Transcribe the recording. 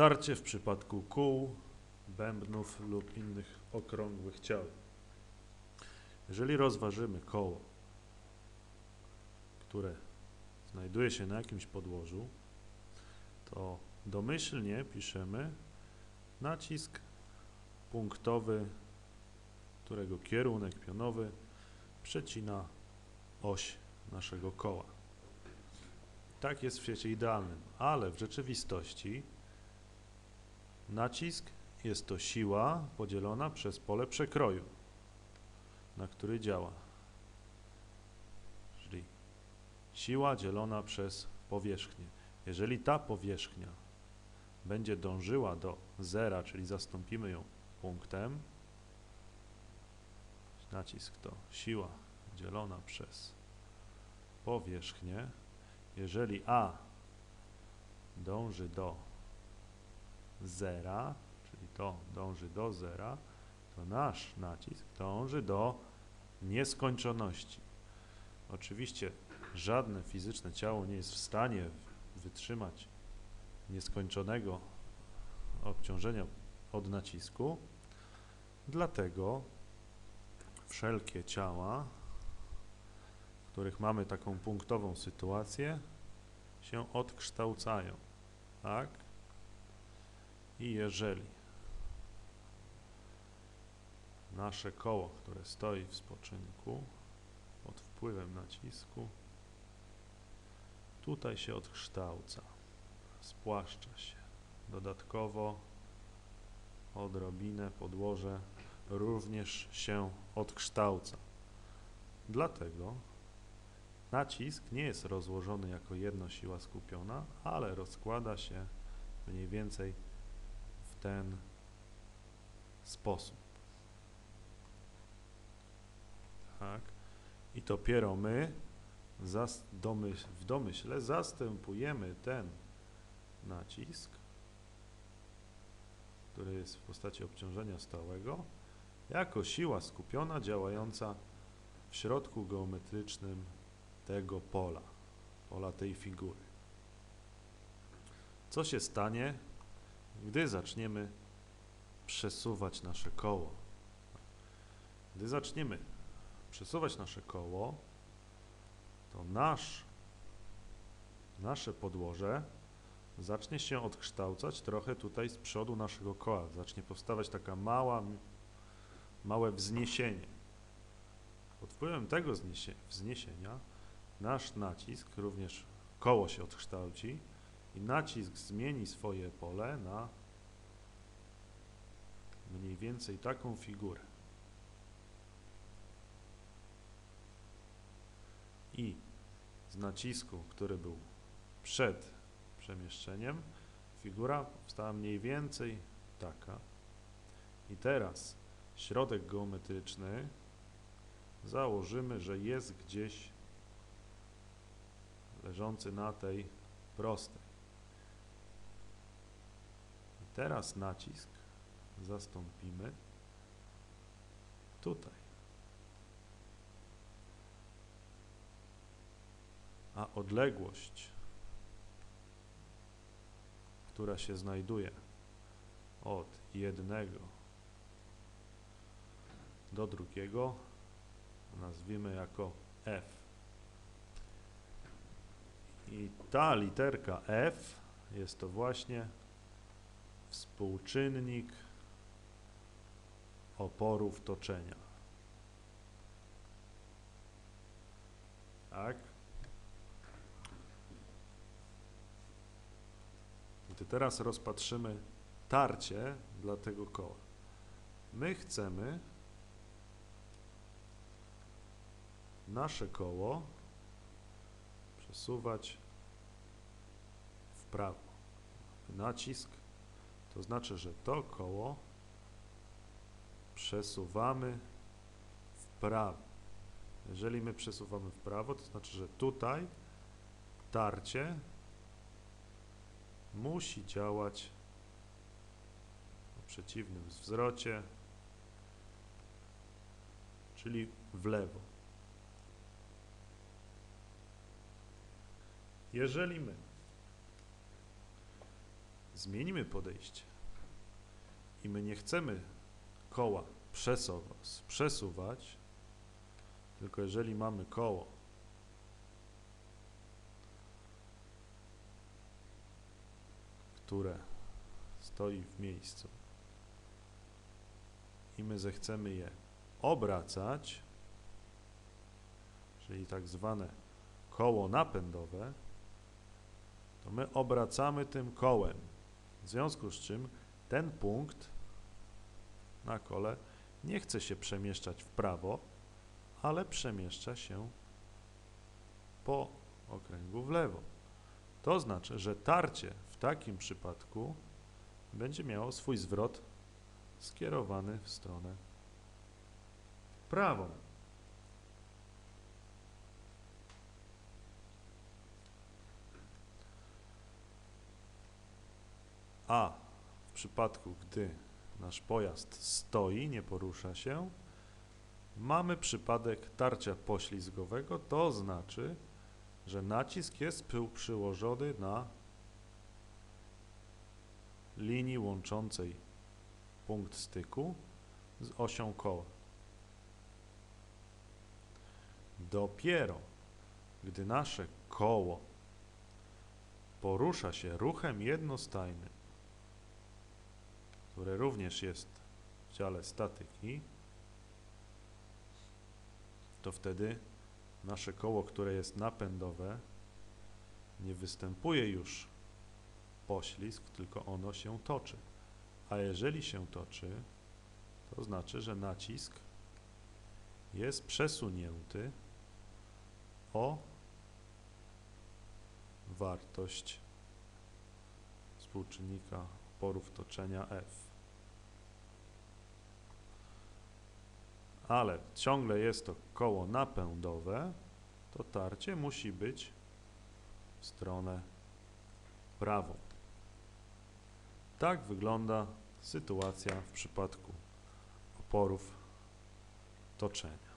Tarcie w przypadku kół, bębnów lub innych okrągłych ciał. Jeżeli rozważymy koło, które znajduje się na jakimś podłożu, to domyślnie piszemy nacisk punktowy, którego kierunek pionowy przecina oś naszego koła. Tak jest w świecie idealnym, ale w rzeczywistości nacisk jest to siła podzielona przez pole przekroju, na który działa. Czyli siła dzielona przez powierzchnię. Jeżeli ta powierzchnia będzie dążyła do zera, czyli zastąpimy ją punktem, nacisk to siła dzielona przez powierzchnię. Jeżeli A dąży do zera, czyli to dąży do zera, to nasz nacisk dąży do nieskończoności. Oczywiście żadne fizyczne ciało nie jest w stanie wytrzymać nieskończonego obciążenia od nacisku, dlatego wszelkie ciała, w których mamy taką punktową sytuację, się odkształcają, tak? I jeżeli nasze koło, które stoi w spoczynku pod wpływem nacisku, tutaj się odkształca, spłaszcza się. Dodatkowo odrobinę podłoże również się odkształca. Dlatego nacisk nie jest rozłożony jako jedna siła skupiona, ale rozkłada się mniej więcej ten sposób. Tak. I dopiero my w domyśle zastępujemy ten nacisk, który jest w postaci obciążenia stałego, jako siła skupiona działająca w środku geometrycznym tego pola, pola tej figury. Co się stanie, gdy zaczniemy przesuwać nasze koło? Gdy zaczniemy przesuwać nasze koło, to nasz, nasze podłoże zacznie się odkształcać trochę tutaj z przodu naszego koła. Zacznie powstawać taka mała, małe wzniesienie. Pod wpływem tego wzniesie, wzniesienia nasz nacisk, również koło się odkształci i nacisk zmieni swoje pole na mniej więcej taką figurę. I z nacisku, który był przed przemieszczeniem, figura powstała mniej więcej taka. I teraz środek geometryczny założymy, że jest gdzieś leżący na tej prostej. Teraz nacisk zastąpimy tutaj. A odległość, która się znajduje od jednego do drugiego, nazwijmy jako F. I ta literka F jest to właśnie współczynnik oporów toczenia. Tak? Gdy teraz rozpatrzymy tarcie dla tego koła. My chcemy nasze koło przesuwać w prawo. Nacisk to znaczy, że to koło przesuwamy w prawo. Jeżeli my przesuwamy w prawo, to znaczy, że tutaj tarcie musi działać o przeciwnym zwrocie, czyli w lewo. Jeżeli my zmienimy podejście i my nie chcemy koła przesuwa- przesuwać, tylko jeżeli mamy koło, które stoi w miejscu i my zechcemy je obracać, czyli tak zwane koło napędowe, to my obracamy tym kołem. W związku z czym ten punkt na kole nie chce się przemieszczać w prawo, ale przemieszcza się po okręgu w lewo. To znaczy, że tarcie w takim przypadku będzie miało swój zwrot skierowany w stronę prawą. A w przypadku, gdy nasz pojazd stoi, nie porusza się, mamy przypadek tarcia poślizgowego, to znaczy, że nacisk jest przy- przyłożony na linii łączącej punkt styku z osią koła. Dopiero gdy nasze koło porusza się ruchem jednostajnym, które również jest w dziale statyki, to wtedy nasze koło, które jest napędowe, nie występuje już poślizg, tylko ono się toczy. A jeżeli się toczy, to znaczy, że nacisk jest przesunięty o wartość współczynnika oporów toczenia F. Ale ciągle jest to koło napędowe, to tarcie musi być w stronę prawą. Tak wygląda sytuacja w przypadku oporów toczenia.